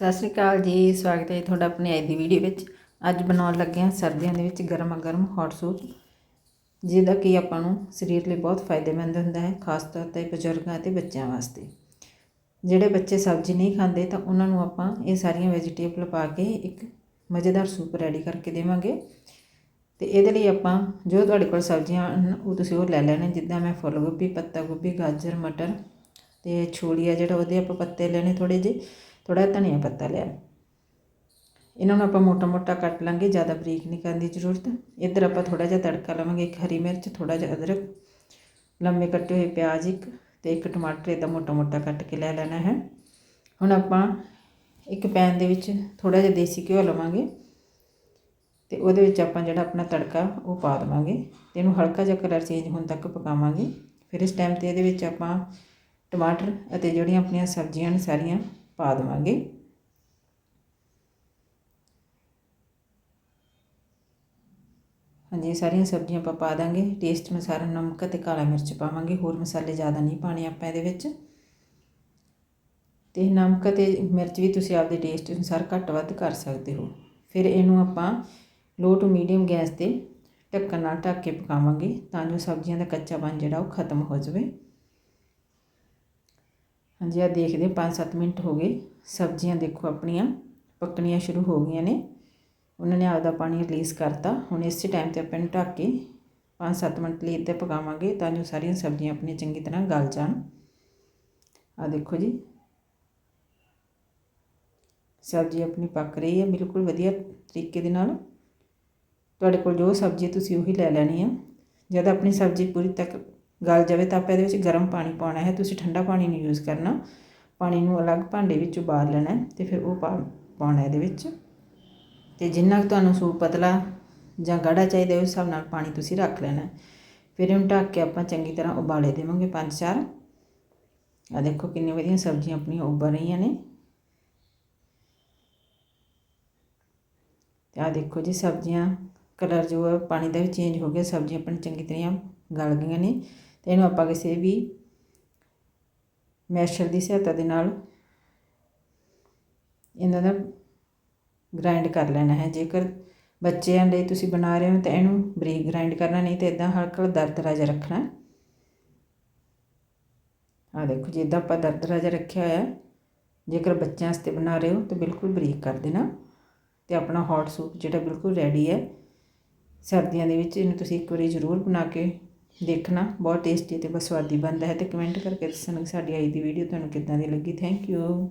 ਸਤਿ ਸ਼੍ਰੀ ਅਕਾਲ ਜੀ, ਸਵਾਗਤ ਹੈ ਤੁਹਾਡਾ ਆਪਣੀ ਅੱਜ ਦੀ ਵੀਡੀਓ ਵਿੱਚ। ਅੱਜ ਬਣਾਉਣ ਲੱਗੇ ਹਾਂ ਸਰਦੀਆਂ ਦੇ ਵਿੱਚ ਗਰਮਾ ਗਰਮ ਹੌਟ ਸੂਪ ਜਿਹਦਾ ਕਿ ਆਪਾਂ ਨੂੰ ਸਰੀਰ ਲਈ ਬਹੁਤ ਫਾਇਦੇਮੰਦ ਹੁੰਦਾ ਹੈ, ਖਾਸ ਤੌਰ ਤੇ ਬਜ਼ੁਰਗਾਂ ਅਤੇ ਬੱਚਿਆਂ ਵਾਸਤੇ। ਜਿਹੜੇ ਬੱਚੇ ਸਬਜ਼ੀ ਨਹੀਂ ਖਾਂਦੇ ਤਾਂ ਉਹਨਾਂ ਨੂੰ ਆਪਾਂ ਇਹ ਸਾਰੀਆਂ ਵੈਜੀਟੇਬਲ ਪਾ ਕੇ ਇੱਕ ਮਜ਼ੇਦਾਰ ਸੂਪ ਰੈਡੀ ਕਰਕੇ ਦੇਵਾਂਗੇ। ਤੇ ਇਹਦੇ ਲਈ ਆਪਾਂ ਜੋ ਤੁਹਾਡੇ ਕੋਲ ਸਬਜ਼ੀਆਂ ਹਨ, ਉਹ ਤੁਸੀਂ ਉਹ ਲੈ ਲੈਣੇ, ਜਿੱਦਾਂ ਮੈਂ ਫੁੱਲ ਗੋਭੀ ਪੱਤਾ ਗੋਭੀ, ਗਾਜਰ, ਮਟਰ ਤੇ ਛੋਲੀਆ ਜਿਹੜਾ, ਉਹਦੇ ਆਪਾਂ ਪੱਤੇ ਲੈਣੇ ਥੋੜੇ ਜਿਹੇ। ਥੋੜਾ ਧਨੀਆ ਪੱਤਾ ਲਿਆ। ਇਹਨਾਂ ਨੂੰ ਆਪਾਂ ਮੋਟਾ ਮੋਟਾ ਕੱਟ ਲਾਂਗੇ, ਜ਼ਿਆਦਾ ਬਰੀਕ ਨਹੀਂ ਕਰਨ ਦੀ ਜ਼ਰੂਰਤ। ਇੱਧਰ ਆਪਾਂ ਥੋੜਾ ਜਿਹਾ ਤੜਕਾ ਲਵਾਂਗੇ, ਇੱਕ ਹਰੀ ਮਿਰਚ ਥੋੜਾ ਜਿਹਾ ਅਦਰਕ, ਲੰਮੇ ਕੱਟੇ ਹੋਏ ਪਿਆਜ਼ ਇੱਕ ਤੇ ਇੱਕ ਟਮਾਟਰ ਇਹਦਾ ਮੋਟਾ ਮੋਟਾ ਕੱਟ ਕੇ ਲੈ ਲੈਣਾ ਹੈ। ਹੁਣ ਆਪਾਂ ਇੱਕ ਪੈਨ ਦੇ ਵਿੱਚ ਥੋੜਾ ਜਿਹਾ ਦੇਸੀ ਘਿਓ ਲਵਾਂਗੇ ਤੇ ਉਹਦੇ ਵਿੱਚ ਆਪਾਂ ਜਿਹੜਾ ਆਪਣਾ ਤੜਕਾ ਉਹ ਪਾ ਦੇਵਾਂਗੇ ਤੇ ਇਹਨੂੰ ਹਲਕਾ ਜਿਹਾ ਕਲਰ ਚੇਂਜ ਹੋਣ ਤੱਕ ਪਕਾਵਾਂਗੇ। ਫਿਰ ਇਸ ਟਾਈਮ ਤੇ ਇਹਦੇ ਵਿੱਚ ਆਪਾਂ ਟਮਾਟਰ ਅਤੇ ਜਿਹੜੀਆਂ ਆਪਣੀਆਂ ਸਬਜ਼ੀਆਂ ਨੇ ਸਾਰੀਆਂ ਪਾ ਦੇਵਾਂਗੇ। ਹਾਂਜੀ ਸਾਰੀਆਂ ਸਬਜ਼ੀਆਂ ਆਪਾਂ ਪਾ ਦਾਂਗੇ। ਟੇਸਟ ਅਨੁਸਾਰ ਨਮਕ ਤੇ ਕਾਲਾ ਮਿਰਚ ਪਾਵਾਂਗੇ। ਹੋਰ ਮਸਾਲੇ ਜ਼ਿਆਦਾ ਨਹੀਂ ਪਾਣੇ ਆਪਾਂ ਇਹਦੇ ਵਿੱਚ। ਤੇ ਨਮਕ ਤੇ ਮਿਰਚ ਵੀ ਤੁਸੀਂ ਆਪਦੇ ਟੇਸਟ ਅਨੁਸਾਰ ਘੱਟ ਵੱਧ ਕਰ ਸਕਦੇ ਹੋ। ਫਿਰ ਇਹਨੂੰ ਆਪਾਂ ਲੋ ਟੂ ਮੀਡੀਅਮ ਗੈਸ ਤੇ ਢੱਕਣ ਨਾਲ ਢੱਕ ਕੇ ਪਕਾਵਾਂਗੇ ਤਾਂ ਜੋ ਸਬਜ਼ੀਆਂ ਦਾ ਕੱਚਾਪਨ ਜਿਹੜਾ ਉਹ ਖਤਮ ਹੋ ਜਾਵੇ। ਹਾਂਜੀ ਆ ਦੇਖਦੇ 5-7 ਮਿੰਟ ਹੋ ਗਏ। ਸਬਜ਼ੀਆਂ ਦੇਖੋ ਆਪਣੀਆਂ, ਪੱਕਣੀਆਂ ਸ਼ੁਰੂ ਹੋ ਗਈਆਂ ਨੇ। ਉਹਨਾਂ ਨੇ ਆਪਦਾ ਪਾਣੀ ਰਿਲੀਜ਼ ਕਰਤਾ। ਹੁਣ ਇਸੇ ਟਾਈਮ ਤੇ ਆਪਾਂ ਨੂੰ ਢੱਕ ਕੇ 5-7 ਮਿੰਟ ਲਈ ਇੱਥੇ ਪਕਾਵਾਂਗੇ ਤਾਂ ਜੋ ਸਾਰੀਆਂ ਸਬਜ਼ੀਆਂ ਆਪਣੀਆਂ ਚੰਗੀ ਤਰ੍ਹਾਂ ਗਲ ਜਾਣ। ਆ ਦੇਖੋ ਜੀ। ਸਬਜ਼ੀ ਆਪਣੀ ਪੱਕ ਰਹੀ ਹੈ, ਬਿਲਕੁਲ ਵਧੀਆ ਤਰੀਕੇ ਦੇ ਨਾਲ। ਤੁਹਾਡੇ ਕੋਲ ਜੋ ਸਬਜ਼ੀ ਤੁਸੀਂ ਉਹੀ ਲੈ ਲੈਣੀ ਆ। ਜਦ ਆਪਣੀ ਸਬਜ਼ੀ ਪੂਰੀ ਤੱਕ ਗਲ ਜਾਵੇ ਤਾਂ ਆਪਾਂ ਇਹਦੇ ਵਿੱਚ ਗਰਮ ਪਾਣੀ ਪਾਉਣਾ ਹੈ। ਤੁਸੀਂ ਠੰਡਾ ਪਾਣੀ ਨਹੀਂ ਯੂਜ਼ ਕਰਨਾ। ਪਾਣੀ ਨੂੰ ਅਲੱਗ ਭਾਂਡੇ ਵਿੱਚ ਉਬਾਲ ਲੈਣਾ ਤੇ ਫਿਰ ਉਹ ਪਾ ਪਾਉਣਾ ਇਹਦੇ ਵਿੱਚ। ਤੇ ਜਿੰਨਾ ਕੁ ਤੁਹਾਨੂੰ ਸੂਪ ਪਤਲਾ ਜਾਂ ਗਾੜਾ ਚਾਹੀਦਾ ਉਸ ਹਿਸਾਬ ਨਾਲ ਪਾਣੀ ਤੁਸੀਂ ਰੱਖ ਲੈਣਾ ਫਿਰ ਇਹਨੂੰ ਢੱਕ ਕੇ ਆਪਾਂ ਚੰਗੀ ਤਰ੍ਹਾਂ ਉਬਾਲੇ ਦੇਵਾਂਗੇ ਪੰਜ ਚਾਰ। ਆ ਦੇਖੋ ਕਿੰਨੀ ਵਧੀਆ ਸਬਜ਼ੀਆਂ ਆਪਣੀਆਂ ਉੱਬਲ ਰਹੀਆਂ ਨੇ। ਤੇ ਆ ਦੇਖੋ ਜੀ ਸਬਜ਼ੀਆਂ, ਕਲਰ ਜੋ ਹੈ, ਪਾਣੀ ਦਾ ਵੀ ਚੇਂਜ ਹੋ ਗਿਆ। ਸਬਜ਼ੀਆਂ ਆਪਣੀ ਚੰਗੀ ਤਰ੍ਹਾਂ ਗਲ ਗਈਆਂ ਨੇ। ਇਹਨੂੰ ਆਪਾਂ ਕਿਸੇ ਵੀ ਮੈਸ਼ਰ ਦੀ ਸਹਾਇਤਾ ਦੇ ਨਾਲ ਇਹਨਾਂ ਦਾ ਗ੍ਰਾਈਂਡ ਕਰ ਲੈਣਾ ਹੈ। ਜੇਕਰ ਬੱਚਿਆਂ ਲਈ ਤੁਸੀਂ ਬਣਾ ਰਹੇ ਹੋ ਤਾਂ ਇਹਨੂੰ ਬਰੀਕ ਗ੍ਰਾਈਂਡ ਕਰਨਾ, ਨਹੀਂ ਤੇ ਇਦਾਂ ਹਲਕਾ ਦਰਦਰਾ ਜਿਹਾ ਰੱਖਣਾ। ਆ ਦੇਖੋ, ਜਿੱਦਾਂ ਆਪਾਂ ਦਰਦਰਾ ਜਿਹਾ ਰੱਖਿਆ ਹੋਇਆ, ਜੇਕਰ ਬੱਚਿਆਂ ਵਾਸਤੇ ਬਣਾ ਰਹੇ ਹੋ ਤਾਂ ਬਿਲਕੁਲ ਬਰੀਕ ਕਰ ਦੇਣਾ ਤੇ ਆਪਣਾ ਹੌਟ ਸੂਪ ਜਿਹੜਾ ਬਿਲਕੁਲ ਰੈਡੀ ਹੈ। ਸਰਦੀਆਂ ਦੇ ਵਿੱਚ ਇਹਨੂੰ ਤੁਸੀਂ ਇੱਕ ਵਾਰੀ ਜ਼ਰੂਰ ਬਣਾ ਕੇ ਦੇਖਣਾ, ਬਹੁਤ ਟੇਸਟੀ ਅਤੇ ਬਹੁਤ ਸਵਾਦੀ ਬਣਦਾ ਹੈ ਅਤੇ ਕਮੈਂਟ ਕਰਕੇ ਦੱਸਣਾ ਕਿ ਸਾਡੀ ਅੱਜ ਦੀ ਵੀਡੀਓ ਤੁਹਾਨੂੰ ਕਿੱਦਾਂ ਦੀ ਲੱਗੀ। Thank you